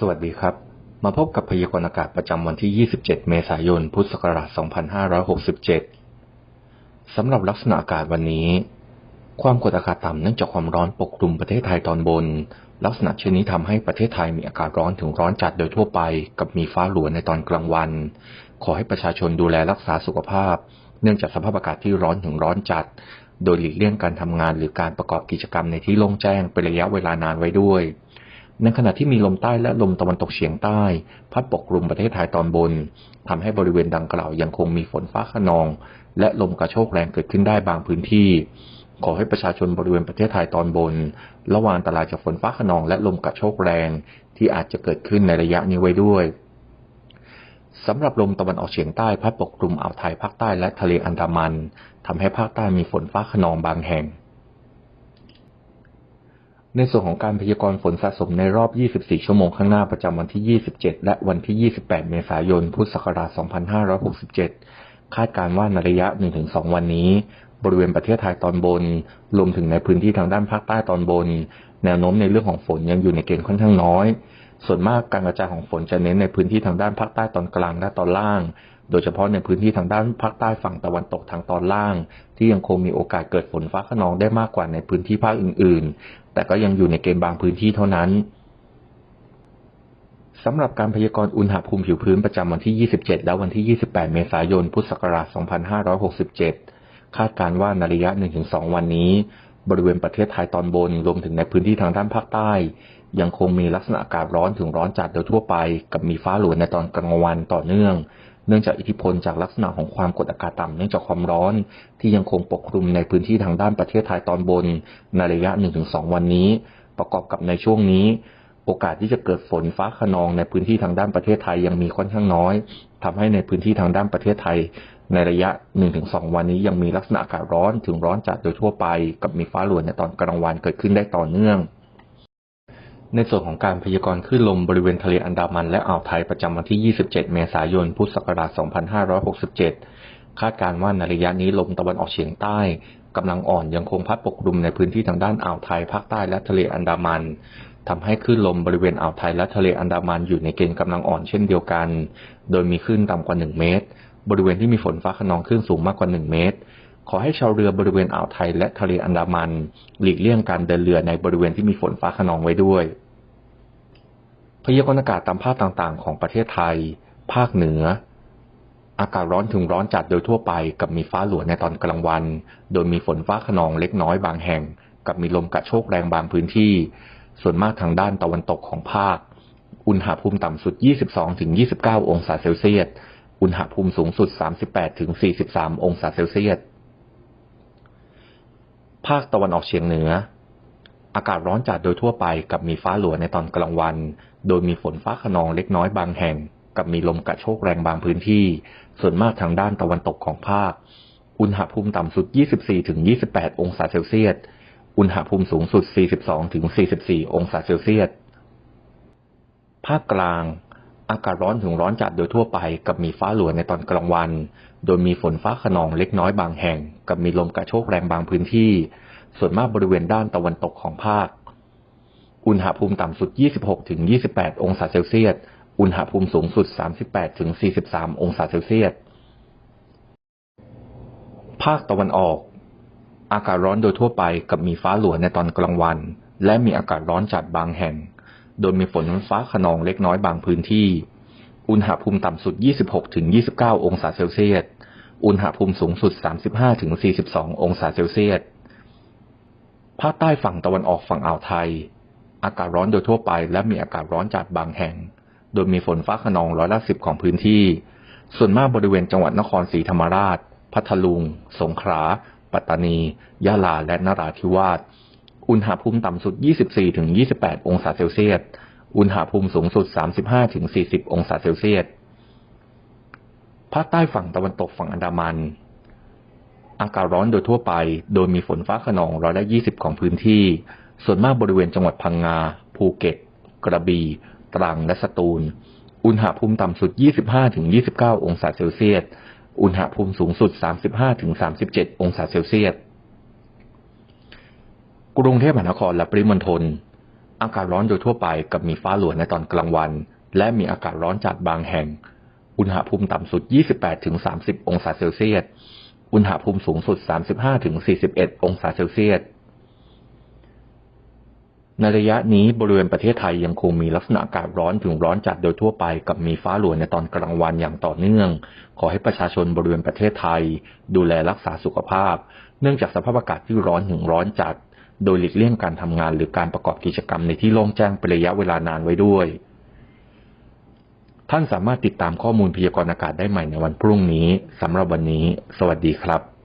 สวัสดีครับ มาพบกับพยากรณ์อากาศประจำวันที่ 27 เมษายน พุทธศักราช 2567 สำหรับลักษณะอากาศวันนี้ ความกดอากาศต่ำเนื่องจากความร้อนปกคลุมประเทศไทยตอนบน ลักษณะเช่นนี้ทำให้ประเทศไทยมีอากาศร้อนถึงร้อนจัดโดยทั่วไป กับมีฟ้าหลวในตอนกลางวัน ขอให้ประชาชนดูแลรักษาสุขภาพ เนื่องจากสภาพอากาศที่ร้อนถึงร้อนจัด โดยหลีกเลี่ยงการทำงานหรือการประกอบกิจกรรมในที่โล่งแจ้งเป็นระยะเวลานานไว้ด้วย ในขณะที่มีลมใต้และลมตะวันตกเฉียงใต้ พัดปกคลุมประเทศไทยตอนบนทำให้บริเวณดังกล่าวยังคงมีฝนฟ้าขนอง และลมกระโชกแรงเกิดขึ้นได้บางพื้นที่ ขอให้ประชาชนบริเวณประเทศไทยตอนบน ระวังอันตรายจากฝนฟ้าขนองและลมกระโชกแรง ที่อาจจะเกิดขึ้นในระยะนี้ไว้ด้วยสำหรับลมตะวันออกเฉียงใต้พัดปกคลุมอ่าวไทยภาคใต้และทะเลอันดามันทำให้ภาคใต้มีฝนฟ้าขนองบางแห่ง ในส่วนของการพยากรณ์ฝนสะสมในรอบ 24 ชั่วโมงข้างหน้าประจำวันที่ 27 และวันที่ 28 เมษายน พุทธศักราช 2567 คาดการณ์ว่าในระยะ 1-2 วันนี้ บริเวณประเทศไทยตอนบน รวมถึงในพื้นที่ทางด้านภาคใต้ตอนบน แนวโน้มในเรื่องของฝนยังอยู่ในเกณฑ์ค่อนข้างน้อย ส่วนมากการกระจายของฝนจะเน้นในพื้นที่ทางด้านภาคใต้ตอนกลางและตอนล่าง โดยเฉพาะในพื้นที่ทางด้านภาคใต้ฝั่งตะวันตกทางตอนล่าง ที่ยังคงมีโอกาสเกิดฝนฟ้าขนองได้มากกว่าในพื้นที่ภาคอื่น แต่ก็ยังอยู่ในเกณฑ์บางพื้นที่เท่านั้นสำหรับการพยากรณ์อุณหภูมิผิวพื้นประจำวันที่ 27 และวันที่ 28 เมษายน พุทธศักราช 2567 คาดการณ์ว่าในระยะ 1-2 วันนี้ บริเวณประเทศไทยตอนบน รวมถึงในพื้นที่ทางด้านภาคใต้ ยังคงมีลักษณะอากาศร้อนถึงร้อนจัดโดยทั่วไป กับมีฟ้าหลวในตอนกลางวันต่อเนื่อง เนื่องจากอิทธิพลจากลักษณะของความกดอากาศต่ำเนื่องจากความร้อนที่ยังคงปกคลุมในพื้นที่ทางด้านประเทศไทยตอนบนในระยะ 1-2 วันนี้ ประกอบกับในช่วงนี้ โอกาสที่จะเกิดฝนฟ้าขนองในพื้นที่ทางด้านประเทศไทยยังมีค่อนข้างน้อยทำให้ในพื้นที่ทางด้านประเทศไทย ในระยะ 1-2 วันนี้ยังมีลักษณะอากาศร้อนถึงร้อนจัดโดยทั่วไป กับมีฟ้าหลวในตอนกลางวันเกิดขึ้นได้ต่อเนื่อง ในส่วนของการพยากรณ์คลื่นลมบริเวณทะเลอันดามันและอ่าวไทยประจำวันที่ 27 เมษายน พุทธศักราช 2567 คาดการณ์ว่าในระยะนี้ลมตะวันออกเฉียงใต้กำลังอ่อนยังคงพัดปกคลุมในพื้นที่ทางด้านอ่าวไทยภาคใต้และทะเลอันดามันทำให้คลื่นลมบริเวณอ่าวไทยและทะเลอันดามันอยู่ในเกณฑ์กำลังอ่อนเช่นเดียวกัน โดยมีคลื่นต่ำกว่า 1 เมตร บริเวณที่มีฝนฟ้าขนองคลื่นสูงมากกว่า 1 เมตร ขอให้ชาวเรือบริเวณอ่าวไทยและทะเลอันดามัน หลีกเลี่ยงการเดินเรือในบริเวณที่มีฝนฟ้าขนองไว้ด้วย พยากรณ์อากาศตามภาคต่างๆ ของประเทศไทย ภาคเหนือ อากาศร้อนถึงร้อนจัดโดยทั่วไปกับมีฟ้าหลวในตอนกลางวัน โดยมีฝนฟ้าขนองเล็กน้อยบางแห่ง กับมีลมกระโชกแรงบางพื้นที่ ส่วนมากทางด้านตะวันตกของภาค อุณหภูมิต่ำสุด 22-29 องศาเซลเซียส อุณหภูมิสูงสุด 38-43 องศาเซลเซียส ภาคตะวันออกเฉียงเหนือ อากาศร้อนจัดโดยทั่วไปกับมีฟ้าหลวในตอนกลางวัน โดยมีฝนฟ้าขนองเล็กน้อยบางแห่ง กับมีลมกระโชกแรงบางพื้นที่ ส่วนมากทางด้านตะวันตกของภาค อุณหภูมิต่ำสุด 24-28 องศาเซลเซียส อุณหภูมิสูงสุด 42-44 องศาเซลเซียส ภาคกลาง อากาศร้อนถึงร้อนจัดโดยทั่วไปกับมีฟ้าหลวในตอนกลางวัน โดยมีฝนฟ้าขนองเล็กน้อยบางแห่ง กับมีลมกระโชกแรงบางพื้นที่ ส่วนมากบริเวณด้านตะวันตกของภาค อุณหภูมิต่ำสุด 26-28 องศาเซลเซียส อุณหภูมิสูงสุด 38-43 องศาเซลเซียส ภาคตะวันออก อากาศร้อนโดยทั่วไปกับมีฟ้าหลวในตอนกลางวัน และมีอากาศร้อนจัดบางแห่ง โดยมีฝนฟ้าขนองเล็กน้อยบางพื้นที่ อุณหภูมิต่ำสุด 26-29 องศาเซลเซียส อุณหภูมิสูงสุด 35-42 องศาเซลเซียส ภาคใต้ฝั่งตะวันออกฝั่งอ่าวไทย อากาศร้อนโดยทั่วไปและมีอากาศร้อนจัดบางแห่ง โดยมีฝนฟ้าขนองร้อยละสิบของพื้นที่ ส่วนมากบริเวณจังหวัดนครศรีธรรมราช พัทลุง สงขลา ปัตตานี ยะลา และนราธิวาส อุณหภูมิต่ำสุด 24-28 องศาเซลเซียส อุณหภูมิสูงสุด 35-40 องศาเซลเซียส ภาคใต้ฝั่งตะวันตกฝั่งอันดามัน อากาศร้อนโดยทั่วไป โดยมีฝนฟ้าขนองร้อยละ 20 ของพื้นที่ ส่วนมากบริเวณจังหวัดพังงา ภูเก็ต กระบี่ ตรัง และสตูล อุณหภูมิต่ำสุด 25-29 องศาเซลเซียส อุณหภูมิสูงสุด 35-37 องศาเซลเซียส กรุงเทพมหานครและปริมณฑลอากาศร้อนโดยทั่วไปกับมีฟ้าหลวในตอนกลางวัน และมีอากาศร้อนจัดบางแห่ง อุณหภูมิต่ำสุด 28-30 องศาเซลเซียส อุณหภูมิสูงสุด 35-41 องศาเซลเซียส ในระยะนี้บริเวณประเทศไทยยังคงมีลักษณะอากาศร้อนถึงร้อนจัดโดยทั่วไปกับมีฟ้าหลวในตอนกลางวันอย่างต่อเนื่อง ขอให้ประชาชนบริเวณประเทศไทย ดูแลรักษาสุขภาพ เนื่องจากสภาพอากาศที่ร้อนถึงร้อนจัด โดยหลีกเลี่ยงการทำงานหรือการประกอบกิจกรรมในที่โล่งแจ้งเป็นระยะเวลานานไว้ด้วย ท่านสามารถติดตามข้อมูลพยากรณ์อากาศได้ใหม่ในวันพรุ่งนี้สำหรับวันนี้ สวัสดีครับ